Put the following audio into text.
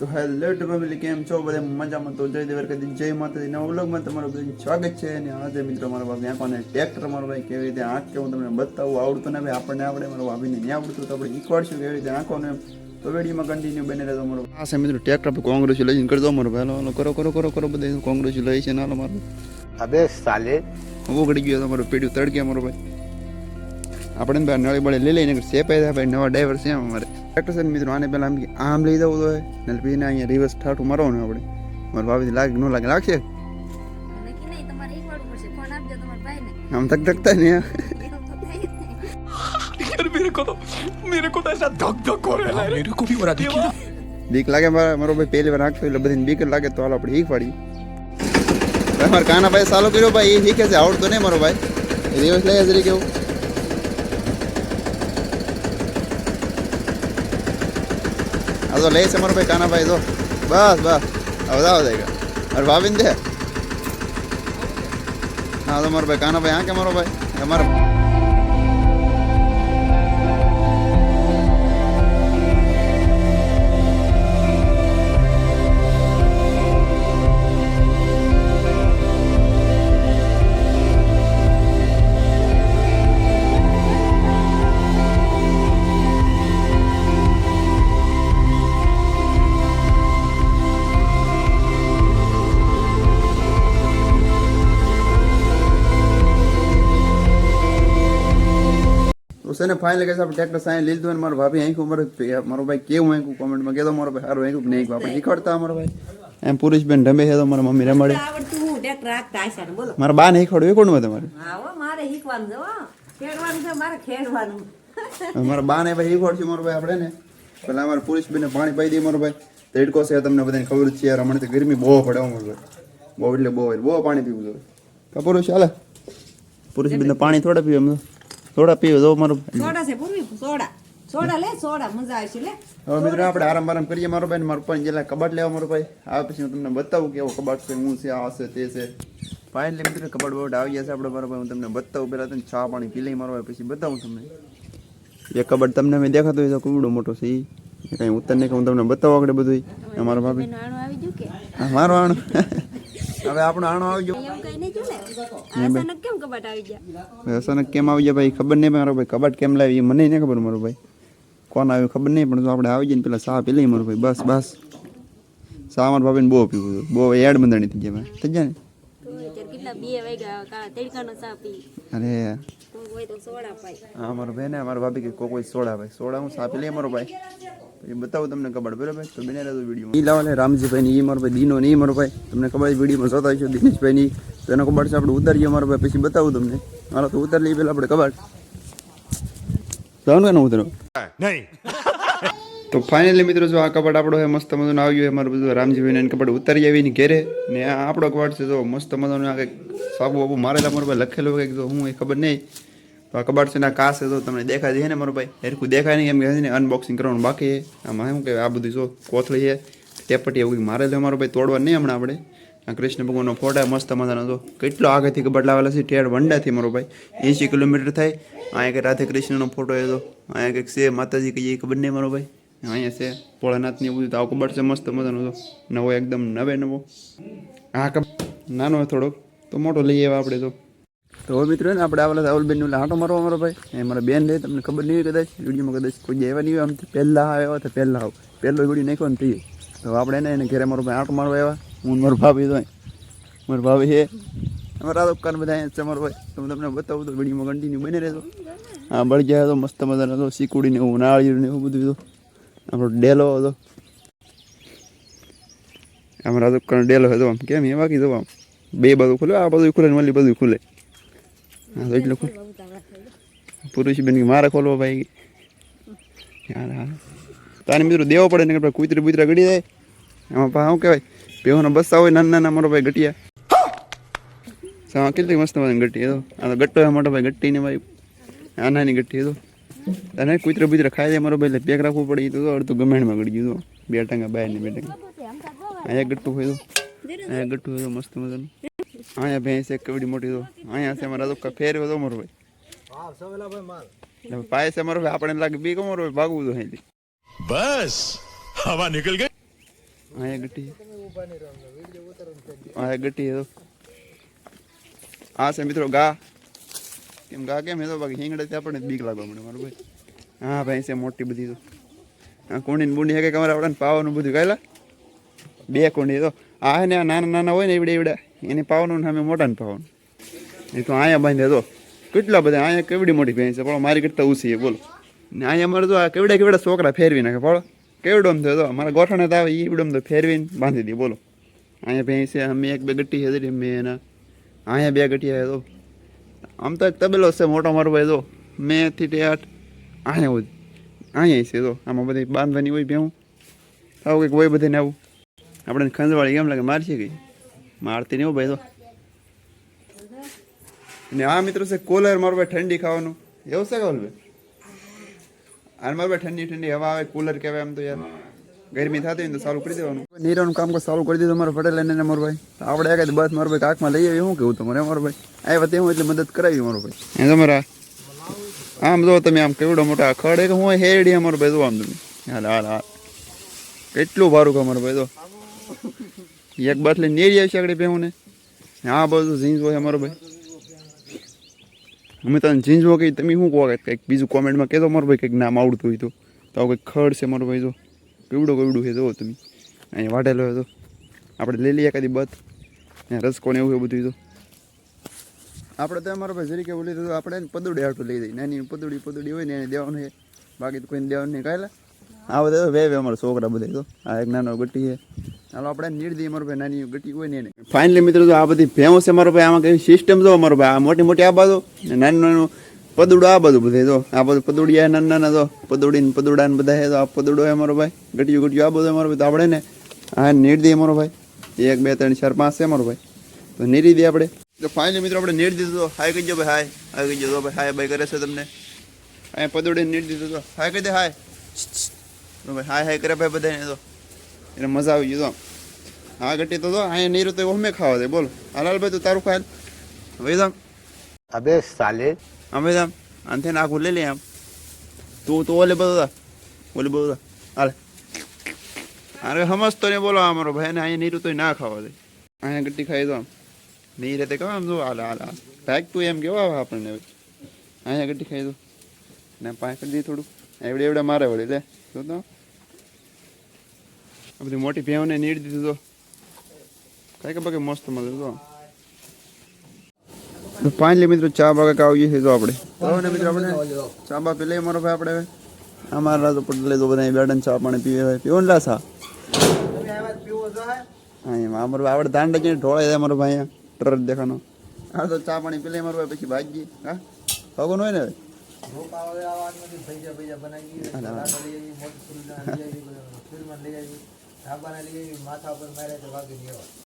તો hello two family કેમ છો? બધા મજામાં તો જય દેવર કદી જય માતાજી. નવા વ્લોગમાં તમારું બધું સ્વાગત છે અને આજે મિત્રો મારો બાપ ત્યાં કોને ટ્રેક્ટર મારો ભાઈ કેવી રીતે આંખ હું તમને બતાવું આવડતું ને ભાઈ આપણને આવડે મારો ભાભીને નહીં આવડતું તો આપણે શીખવાડશું કેવી રીતે આંખોને તો વેડીમાં કન્ટિન્યુ બની રહેતો મારો આ છે મિત્રો ટ્રેક્ટર પર કોંગ્રેસ લઈને કરજો મારો ભાઈ. હાલો કરો કરો કરો કરો બધા કોંગ્રેસ લઈ છે ને હાલો મારો અબે સાલે ઉગડી ગયો તમારું પેઢું તડકે મારો ભાઈ. આપણે ને ભાઈ નળી બળે લઈ લઈને સેપાઈ થાય ભાઈ નવા ડ્રાઈવર છે અમારે ટ્રેક્ટર છે ને મિત્રો આને પહેલા આમ કે આમ લઈ જવું તો ને પછી એને અહીંયા રિવર્સ ઠાઠું મારવાનું આપણે મારા ભાભી લાગે ન લાગે લાગશે નક્કી નહીં તમારે શીખવાડવું પડશે ફોન આપજો તમારા ભાઈને આમ તક તકતા ને એવું તો થાય જ નહીં. यार मेरे को तो मेरे को तो ऐसा धक धक हो रहा है मेरे को भी हो रहा देखिए બીક લાગે મારા મારો ભાઈ પહેલી વાર નાખતો એટલે બધી બીક જ લાગે તો હાલો આપણે શીખવાડી ભાઈ મારા કાના ભાઈ સાલો કર્યો ભાઈ એ શીખે છે આવડતો નહીં મારો ભાઈ રિવર્સ લઈ જરી કેવું આ તો લે છે મારો ભાઈ કાના ભાઈ તો બસ બસ હવે જાવ જાય અરે ભાવિન દે હા તો મારો ભાઈ હા કે મારો ભાઈ અમારા છે ને ફાઇનલ કે આપણે ટ્રેક્ટર સાઈન લીધું અને મારો ભાભી આંખ્યું મારો મારો ભાઈ કેવું આંખ્યું કોમેન્ટમાં કહેતો મારો ભાઈ સારું આંખ્યું નહીં આપણે શીખવાડતા મારો ભાઈ. એમ પુરુષબેન રમે છે તો મારા મમ્મી રમાડે. મારા બા ને શીખવાડવું એ કોણ તમારે? મારે શીખવાનું છે મારે ખેડવાનું. મારા બા ને ભાઈ શીખવાડશું મારો ભાઈ આપણે ને. પેલા અમારા પુરુષબેનને પાણી પાઈ દઈએ મારો ભાઈ. તડકો છે તમને બધાને ખબર છે યાર હમણાં તો ગરમી બહુ પડે મારો ભાઈ. બહુ એટલે બહુ બહુ પાણી પીવું જોઈએ. ચાલે પુરુષ પુરુષબેનને પાણી થોડા પીવે એમ થોડા પીવે તો મારું સોડા છે પૂર્વી સોડા. સોડા લે સોડા મજા આવશે લે. હવે મિત્રો આપણે આરામ આરામ કરીએ મારો ભાઈ મારો પણ જેલા કબાટ લેવા મારો ભાઈ. આ પછી હું તમને બતાવું કેવો કબાટ છે હું છે આ છે તે છે. ફાઇનલી મિત્રો કબાટ બબાટ આવી ગયા છે આપણે મારો ભાઈ હું તમને બતાવું. પહેલાં તમે ચા પાણી પી લઈ મારો ભાઈ પછી બતાવું તમને. એ કબાટ તમને મેં દેખાતો હોય તો કુવડો મોટો છે એ કાંઈ ઉત્તર નહીં કે હું તમને બતાવું આગળ બધું અમારો ભાભી. નાણું આવી ગયું કે? હા મારો આણો. હવે આપણો આણો આવી ગયો. અચાનક કેમ કબાટ આવી ગયા? અચાનક કેમ આવી જાય ભાઈ? ખબર નહીં મારો ભાઈ. કબાટ કેમ લાવી? એ મને નહીં ખબર મારો ભાઈ. કોણ આવ્યું ખબર નહીં પણ જો આપણે આવી જઈને પેલા ચા પી લઈએ મારો ભાઈ. બસ બસ. ચા મારા ભાભીને બહુ પીવું હતું બહુ એડ બંધાણી થઈ જાય થઈ જાય ને? તો અત્યારે કેટલા બે વાગ્યા કાળા તડકાનો ચા પી? અરે. તો હોય તો સોડા પાય હા મારો ભાઈ ને મારા ભાભી કે કોઈ કોઈ સોડા ભાઈ. સોડા હું ચા પી લઈએ મારો ભાઈ. પછી બતાવું તમને કબાટ. બરાબર? તો બેને રહેતો વીડિયો ઈ લાવો રામજીભાઈ ની ઈ મારો ભાઈ દીનો ની મારો ભાઈ. તમને ખબર વિડીયોમાં જોતા હશો દિનેશભાઈ ની તો એનો કબાટ છે આપણે ઉતારીએ મારો ભાઈ પછી બતાવું તમને. મારા તો ઉતારી લઈએ પેલા આપણે કબાટ. જવાનું કે ઉતરો. नहीं તો ફાઇનલી મિત્રો જો આ કબાટ આપણો હે મસ્ત મજાનો આવ્યો હે મારું બધું રામજીભાઈને એને કબાટ ઉતારી આવીને ઘેરે. ને આ આપણો કબાટ છે જો મસ્ત મજાનો આ કંઈક સાબુ બાબુ મારેલા મારો ભાઈ લખેલું કંઈક જો હું એ ખબર નહીં. તો આ કબાટ છે ને આ કાચ છે તો તમને દેખાય છે ને મારો ભાઈ? હેરખું દેખાય નહીં એમ કે ને અનબોક્સિંગ કરવાનું બાકી છે. આમાં શું કે આ બધું જો કોથળી છે ટેપટી એવું કંઈક મારેલું છે મારો ભાઈ તોડવા નહીં હમણાં આપણે. કૃષ્ણ ભગવાનનો ફોટા મસ્ત મજાનો હતો. કેટલો આગળથી કબાટ લાવેલા છે ટેડ વંડાથી મારો ભાઈ. એંશી કિલોમીટર થાય, અહીંયા કે રાધે કૃષ્ણનો ફોટો હતો. અહીંયા કંઈક છે, માતાજી કહીએ ખબર નહીં મારો ભાઈ. અહીંયા છે, ભોળાનાથની બધું તો આવું કબડ છે, મસ્ત મજાનો હતો. નવો એકદમ નવે નવો. હા કબ નાનો થોડોક, તો મોટો લઈ આવ્યા આપણે તો. તો હવે મિત્રો ને આપણે આવેલા રાહુલબેનનું હાંટો મારવા મારો ભાઈ. એ મારા બેન રહે તમને ખબર નહીં કદાચ, વિડીયોમાં કદાચ કોઈ આવ્યા નહીં હોય આમ પહેલાં આવ્યા તો પહેલાં આવ. પહેલો વીડિયો નાખ્યો ને તો આપણે એને એને ઘરે મારો ભાઈ આંટો મારવા આવ્યા. હું મારો ભાભી તો. મારો ભાભી છે. અમારા દુકાન બધા અહીંયા છે મારો તો હું તમને બતાવું તો વિડીયોમાં કન્ટિન્યુ બની રહેતો હા, બળી ગયા તો મસ્ત મજાનો તો શીકુડીને એવું નાળિયું ને એવું બધું તો આપણો ડેલો હતો. અમારા દુકાન ડેલો હતો આમ. કેમ? એ બાકી તો આમ. બે બાજુ ખુલે, આ બધું ખુલે ને ઓલી બધું ખુલે. હા, તો એટલે ખુલે. પુરુષ બેન મારે ખોલવો ભાઈ. તારે મિત્રો દેવો પડે ને કુતરી બુતરા ગળી જાય. એમાં શું કહેવાય? પીવાના બસ્સા હોય નાના નાના મારો ભાઈ ગટિયા સા કેટલી મસ્ત મને ગટી તો. આ તો ગટ્ટો મોટા ભાઈ ગટ્ટી ને ભાઈ આ નાની ગટ્ટી તો. અને કૂતરો બીતરો ખાઈ જાય મારો ભાઈ એટલે પેક રાખવું પડે તો અડધું ગમેણમાં ગળી ગયું તો. બે ટાંગા બાય ને બે ટાંગા. અહીંયા ગટ્ટું હોય તો. અહીંયા ગટ્ટું હોય તો મસ્ત મજાનું. અહીંયા ભેંસ એક કેવડી મોટી તો. અહીંયા છે મારા તો ફેર હોય તો મારો ભાઈ. પાય છે મારો ભાઈ આપણે લાગે બી કમરો ભાગવું તો અહીંથી. બસ. હવા નીકળ ગઈ. અહીંયા ગટી ગટી તો. આ છે મિત્રો ગા. કેમ ગા કેમ? એ બાકી હિંગડે આપણને જ બીક લાગવા મળે મારું ભાઈ. હા ભાઈ છે મોટી બધી તો. આ કુંડી બુંડી હે કે અમારે આપણે પાવાનું બધું કાયલા બે કુંડી તો. આ હે ને આ નાના નાના હોય ને એવડે એવડા એને પાવાનું ને સામે મોટા ને પાવાનું. એ તો અહીંયા બાંધે તો. કેટલા બધા? અહીંયા કેવડી મોટી ભેંસ છે. પણ મારી કરતાં ઓછી બોલો. ને અહીંયા અમારે તો આ કેવડા કેવડા છોકરા ફેરવી નાખે બોલો કેવડોમ થયો તો અમારા ગોઠણે તો આવે એ ઉડમ તો ફેરવીને બાંધી દે બોલો. અહીંયા ભેંસ છે, અમે એક બે ગટ્ટી છે મેં એના, અહીંયા બે ગટ્ટી તો આમ તો એક તબેલો છે, મોટો મારો ભાઈ તો મેં થી તે આઠ, અહીંયા હોય. અહીંયા છે તો આમાં બધી બાંધવાની હોય ભેવું આવું કંઈક હોય બધાને આવું. આપણે ખંજવાળી કેમ લાગે? મારશે કઈ? મારતી નહીં ભાઈ તો ને આ મિત્રો છે, કોલર મારો ભાઈ ઠંડી ખાવાનું. એવું છે કે મારો ભાઈ ઠંડી ઠંડી હવા આવે કુલર કહેવાય એમ તો યાર. ગરમી થતી હોય તો ચાલુ કરી દેવાનું. નીરાનું કામ ચાલુ કરી દીધું મારો પટેલ એને મારો ભાઈ. આપણે આગળ બસ મારો ભાઈ કાકમાં લઈ આવી હું કેવું તમારે મારો ભાઈ? આવ્યા તે હું એટલે મદદ કરાવી મારો ભાઈ. એ તમારા આમ જો તમે આમ કેવડો મોટા ખડે કે હું હેડી અમારો ભાઈ જો આમ તમે. હાલ હાલ હાલ. કેટલું ભારું કે અમારો ભાઈ તો એક બાટલી નેરી આવી છે આગળ ભેવું ને હા બધું જીન્સ હોય અમારો ભાઈ. અમે તને જીન્સ કહી તમે શું કહો? કંઈક બીજું કોમેન્ટમાં કહેતો મારો ભાઈ કંઈક નામ આવડતું હોય તો. તો કંઈક ખડ છે મારો ભાઈ, જો. કેવડો કેવડું છે, જો તમે. અહીંયા વાટેલો હતો આપણે લઈ લઈએ કદી બત. રસકો ને એવું બધું તો આપણે તો અમારો ભાઈ જરીકે બોલી તો આપણે પદુડી આટલું લઈ દઈએ. નાની પદુડી પદુડી હોય ને, એને દેવાનું છે. બાકી તો કોઈને દેવાનું નહીં. કાંઈ આ બધા વે વે અમારા છોકરા બધા તો. આ એક નાનો ગટ્ટી છે. ચાલો આપણે નીડ દઈએ મારો ભાઈ, નાની ગટ્ટી હોય ને ફાઇનલી મિત્રો આ બધી ભેંસ છે મારો ભાઈ, આમાં કઈ સિસ્ટમ જો અમારો ભાઈ, આ મોટી મોટી આ બાજુ નાનું નાનું પદુડો આ બધું બધે તો આ બધું પદુડિયા નાના નાના તો પદુડીને પદુડા ને બધા છે તો આ પદુડો છે મારો ભાઈ, ગટિયું ગટિયું આ બધું અમારો ભાઈ. તો આપણે ને આ નીડ દઈએ મારો ભાઈ. એક, બે, ત્રણ, ચાર, પાંચ છે મારો ભાઈ. તો નીરી આપણે. તો ફાઇનલી મિત્રો, આપણે નીડ દીધો હાય કહી ભાઈ, હાય. હાય કહી ભાઈ, હાય ભાઈ, કરે છે તમને. અહીંયા પદુડીને નીડ દીધો તો હાય કહી દે હાય. ભાઈ હાય હાય કરે ભાઈ બધાને તો. એટલે મજા આવી ગયું તો હા ઘટી તો અહીંયા નીરુ તો અમે ખાવા દે બોલો. હાલ ભાઈ તું તારું ખાય. વૈદામ અબે સાલે. અમે દામ આનથી નાખું લઈ લે આમ. તું તો ઓલે બધા ઓલે બધા હાલ. અરે સમજતો ને બોલો અમારો ભાઈ. ને અહીંયા નીરુ તો ના ખાવા દે. અહીંયા ગટ્ટી ખાઈ દો આમ નહીં રીતે કહો આમ જો હાલે હાલે ભાઈ તું એમ કેવો આવે આપણને અહીંયા ગટ્ટી ખાઈ દો ને પાંચ કરી દઈએ થોડું એવડે એવડે મારે વળી લે. તો. આ બધી મોટી ભેવને નીડ દીધું તો. કઈ કે બાકી મસ્ત મળે તો. પાંચ મિત્રો ચા બાગે આવી છે તો આપણે. મિત્રો આપણે? ચા બા પી લઈએ મારો ભાઈ આપણે અમારા તો પટેલે તો બધા બેડન ચા પાણી પીવે ભાઈ પીવો ને લાસા? હા એમ. અમારો ભાઈ આપણે દાંડા જઈને ઢોળાય જાય મારો ભાઈ ટ્રક દેખાનો હા તો ચા પાણી પી લઈએ મારો ભાઈ પછી ભાગી હા? ભગવાન હોય ને હવે માથા ઉપર મારે તો વાગી